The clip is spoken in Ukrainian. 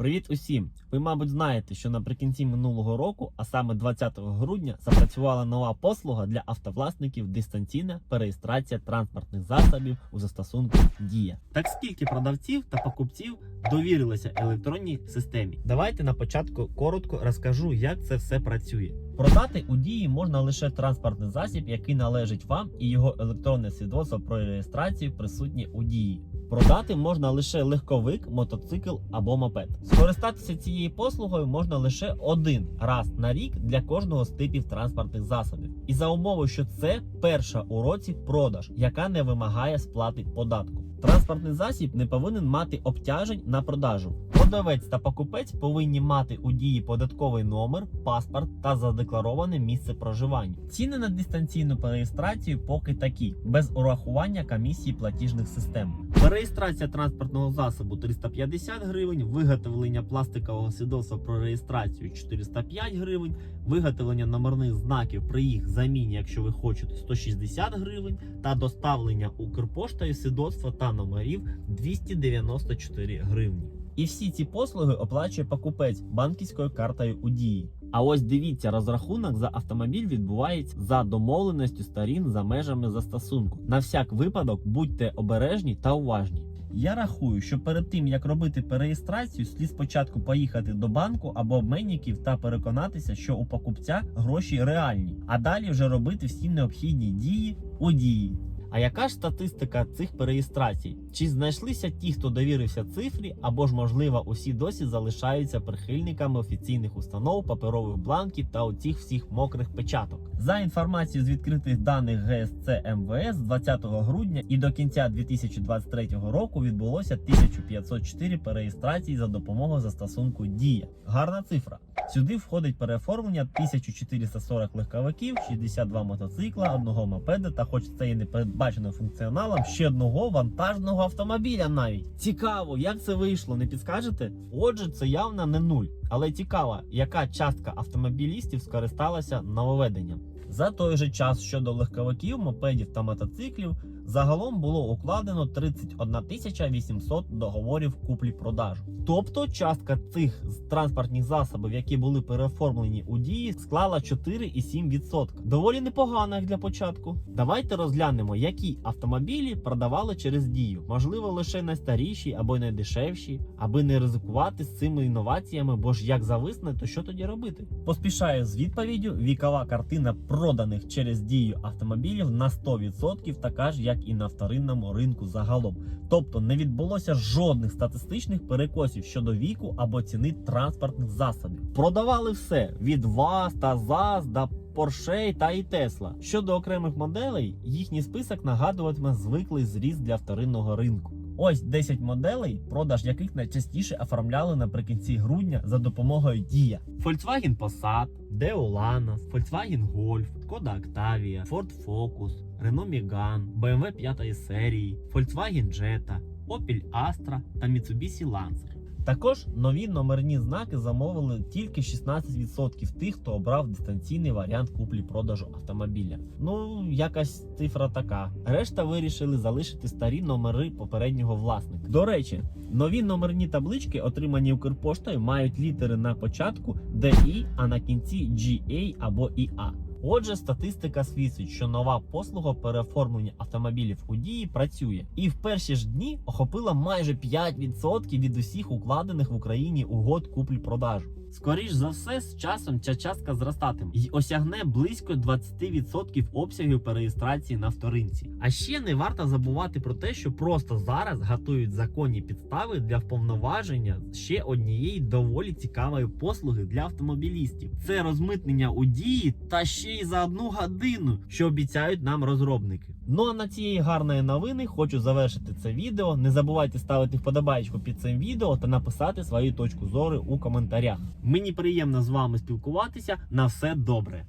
Привіт усім! Ви, мабуть, знаєте, що наприкінці минулого року, а саме 20 грудня, запрацювала нова послуга для автовласників дистанційна переєстрація транспортних засобів у застосунку Дія. Так скільки продавців та покупців довірилися електронній системі? Давайте на початку коротко розкажу, як це все працює. Продати у дії можна лише транспортний засіб, який належить вам, і його електронне свідоцтво про реєстрацію присутнє у дії. Продати можна лише легковик, мотоцикл або мопед. Скористатися цією послугою можна лише один раз на рік для кожного з типів транспортних засобів. І за умови, що це перша у році продаж, яка не вимагає сплати податку. Транспортний засіб не повинен мати обтяжень на продажу. Продавець та покупець повинні мати у дії податковий номер, паспорт та задеклароване місце проживання. Ціни на дистанційну переєстрацію поки такі, без урахування комісії платіжних систем. Переєстрація транспортного засобу 350 гривень, виготовлення пластикового свідоцтва про реєстрацію 405 гривень, виготовлення номерних знаків при їх заміні, якщо ви хочете, 160 гривень, та доставлення Укрпоштою свідоцтва та номерів 294 гривні. І всі ці послуги оплачує покупець банківською картою у дії. А ось дивіться, розрахунок за автомобіль відбувається за домовленістю сторін за межами застосунку. На всяк випадок будьте обережні та уважні. Я рахую, що перед тим як робити переєстрацію, слід спочатку поїхати до банку або обменників та переконатися, що у покупця гроші реальні, а далі вже робити всі необхідні дії у дії. А яка ж статистика цих переєстрацій? Чи знайшлися ті, хто довірився цифрі, або ж можливо усі досі залишаються прихильниками офіційних установ, паперових бланків та оцих всіх мокрих печаток? За інформацією з відкритих даних ГСЦ МВС 20 грудня і до кінця 2023 року відбулося 1504 переєстрації за допомогою застосунку Дія. Гарна цифра. Сюди входить переоформлення 1440 легковиків, 62 мотоцикла, одного мопеда та, хоч це і не передбачено функціоналом, ще одного вантажного автомобіля навіть. Цікаво, як це вийшло, не підскажете? Отже, це явно не нуль. Але цікаво, яка частка автомобілістів скористалася нововведенням. За той же час щодо легковиків, мопедів та мотоциклів загалом було укладено 31 тисяча 800 договорів куплі-продажу. Тобто частка цих транспортних засобів, які були переоформлені у дії, склала 4,7%. Доволі непогано для початку. Давайте розглянемо, які автомобілі продавали через дію. Можливо, лише найстаріші або найдешевші, аби не ризикувати з цими інноваціями, бо ж як зависне, то що тоді робити? Поспішаю з відповіддю. Вікова картина проданих через дію автомобілів на 100% така ж, як і на вторинному ринку загалом. Тобто не відбулося жодних статистичних перекосів щодо віку або ціни транспортних засобів. Продавали все від ВАЗ та ЗАЗ до Porsche та і Тесла. Щодо окремих моделей, їхній список нагадуватиме звиклий зріст для вторинного ринку. Ось 10 моделей, продаж яких найчастіше оформляли наприкінці грудня за допомогою Дія. Volkswagen Passat, Deo Lanos, Volkswagen Golf, Skoda Octavia, Ford Focus, Renault Megane, BMW 5 серії, Volkswagen Jetta, Opel Astra та Mitsubishi Lancer. Також нові номерні знаки замовили тільки 16% тих, хто обрав дистанційний варіант куплі-продажу автомобіля. Ну, якась цифра така. Решта вирішили залишити старі номери попереднього власника. До речі, нові номерні таблички, отримані Укрпоштою, мають літери на початку DI, а на кінці GA або IA. Отже, статистика свідчить, що нова послуга переоформлення автомобілів у дії працює, і в перші ж дні охопила майже 5% від усіх укладених в Україні угод куплі-продажу. Скоріш за все, з часом ця частка зростатиме і осягне близько 20% обсягів переєстрації на вторинці. А ще не варто забувати про те, що просто зараз готують законні підстави для вповноваження ще однієї доволі цікавої послуги для автомобілістів. Це розмитнення у дії та ще й за одну годину, що обіцяють нам розробники. Ну а на цієї гарної новини хочу завершити це відео. Не забувайте ставити вподобайку під цим відео та написати свою точку зору у коментарях. Мені приємно з вами спілкуватися. На все добре.